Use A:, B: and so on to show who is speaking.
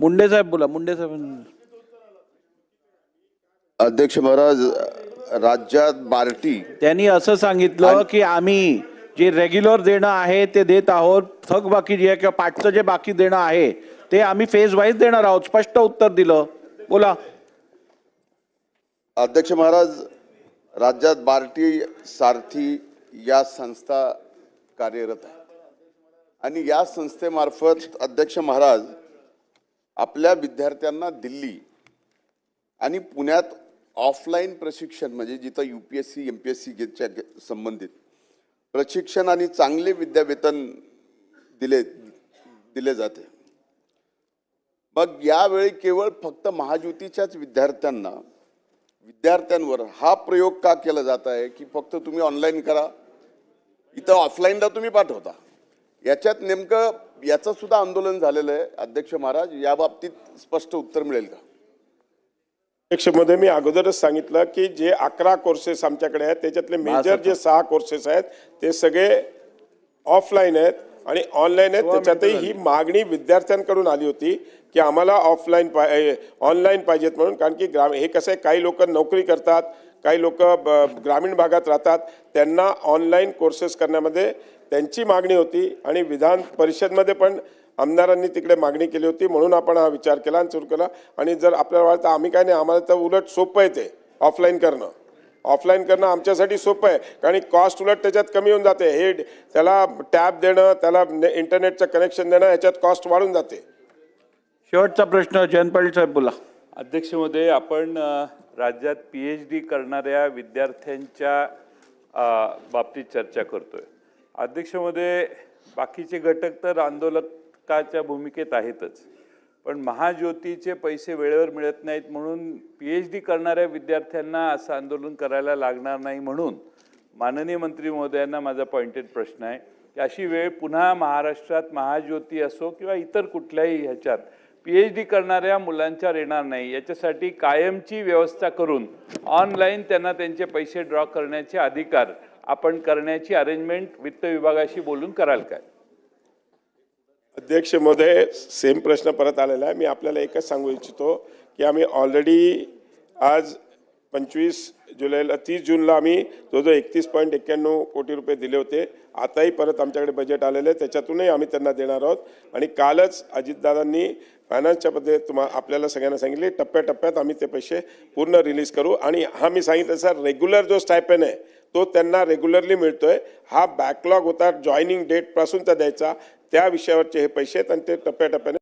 A: मुंडे साहेब बोला मुंडे साहेब.
B: अध्यक्ष महाराज राज्यात बार्टी.
A: त्यांनी असं सांगितलं की आम्ही जे रेग्युलर देणं आहे ते देत आहोत थकबाकी जे आहे किंवा पाठचं जे बाकी देणं आहे ते आम्ही फेज वाईज देणार आहोत. स्पष्ट उत्तर दिलं. बोला.
B: अध्यक्ष महाराज राज्यात बार्टी सारथी या संस्था कार्यरत आहे. आणि या संस्थेमार्फत अध्यक्ष महाराज आपल्या विद्यार्थ्यांना दिल्ली आणि पुण्यात ऑफलाईन प्रशिक्षण म्हणजे जिथं U P S C M P S C गेटच्या संबंधित प्रशिक्षण आणि चांगले विद्यावेतन दिले दिले जाते. मग यावेळी केवळ फक्त महाज्योतीच्याच विद्यार्थ्यांना विद्यार्थ्यांवर हा प्रयोग का केला जात आहे की फक्त तुम्ही ऑनलाईन करा? इथं ऑफलाईनला तुम्ही पाठवता. याच्यात नेमकं याचं सुद्धा आंदोलन झालेलं आहे अध्यक्ष महाराज. या बाबतीत स्पष्ट उत्तर मिळेल का?
C: अध्यक्षमध्ये मी अगोदरच सांगितलं की जे अकरा कोर्सेस आमच्याकडे आहेत त्याच्यातले मेजर जे सहा कोर्सेस आहेत ते सगळे ऑफलाईन आहेत आणि ऑनलाईन आहेत. त्याच्यातही ही मागणी विद्यार्थ्यांकडून आली होती की आम्हाला ऑफलाईन पाय ऑनलाईन पाहिजेत म्हणून. कारण की ग्राम हे कसं आहे काही लोक नोकरी करतात काही लोक ग्रामीण भागात राहतात त्यांना ऑनलाईन कोर्सेस करण्यामध्ये त्यांची मागणी होती आणि विधान परिषदमध्ये पण आमदारांनी तिकडे मागणी केली होती म्हणून आपण हा विचार केला आणि सुरू केला. आणि जर आपल्याला वाटतं आम्ही काय नाही आम्हाला तर उलट सोपं आहे ते ऑफलाईन करणं. ऑफलाईन करणं आमच्यासाठी सोपं आहे कारण कॉस्ट उलट त्याच्यात कमी होऊन जाते. हे त्याला टॅब देणं त्याला ने- इंटरनेटचं कनेक्शन देणं याच्यात कॉस्ट वाढून जाते.
A: शेवटचा प्रश्न जयंत पाटील साहेब बोला.
D: अध्यक्ष महोदय आपण राज्यात पी एच डी करणाऱ्या विद्यार्थ्यांच्या बाबतीत चर्चा करतोय. आहे अध्यक्षमध्ये बाकीचे घटक तर आंदोलकाच्या भूमिकेत आहेतच. पण महाज्योतीचे पैसे वेळेवर मिळत नाहीत म्हणून पी एच डी करणाऱ्या विद्यार्थ्यांना असं आंदोलन करायला लागणार नाही म्हणून माननीय मंत्री महोदयांना माझा पॉइंटेड प्रश्न आहे. की अशी वेळ पुन्हा महाराष्ट्रात महाज्योती असो किंवा इतर कुठल्याही ह्याच्यात पी एच डी करणाऱ्या मुलांच्यावर येणार नाही. याच्यासाठी कायमची व्यवस्था करून ऑनलाईन त्यांना त्यांचे पैसे ड्रॉ करण्याचे अधिकार आपण करण्याची अरेंजमेंट वित्त विभागाशी बोलून कराल काय
C: अध्यक्ष महोदय सेम प्रश्न परत आलेला आहे. मी आपल्याला एकच सांगू इच्छितो की आम्ही ऑलरेडी आज पंचवीस जुलैला तीस जूनला आम्ही जवळजवळ एकतीस पॉईंट एक्क्याण्णव कोटी रुपये दिले होते आताही परत आमच्याकडे बजेट आलेलं आहे त्याच्यातूनही आम्ही त्यांना देणार आहोत. आणि कालच अजितदादांनी फायनान्सच्या पद्धतीत तुम्हा आपल्याला सगळ्यांना सांगितले टप्प्याटप्प्यात आम्ही ते पैसे पूर्ण रिलीज करू. आणि हा मी सांगितलं सर रेग्युलर जो स्टायपेन आहे तो त्यांना रेग्युलरली मिळतोय. हा बॅकलॉग होता जॉईनिंग डेटपासून त्या द्यायचा. त्या विषयावरचे हे पैसे आहेत आणि ते टप्प्याटप्प्याने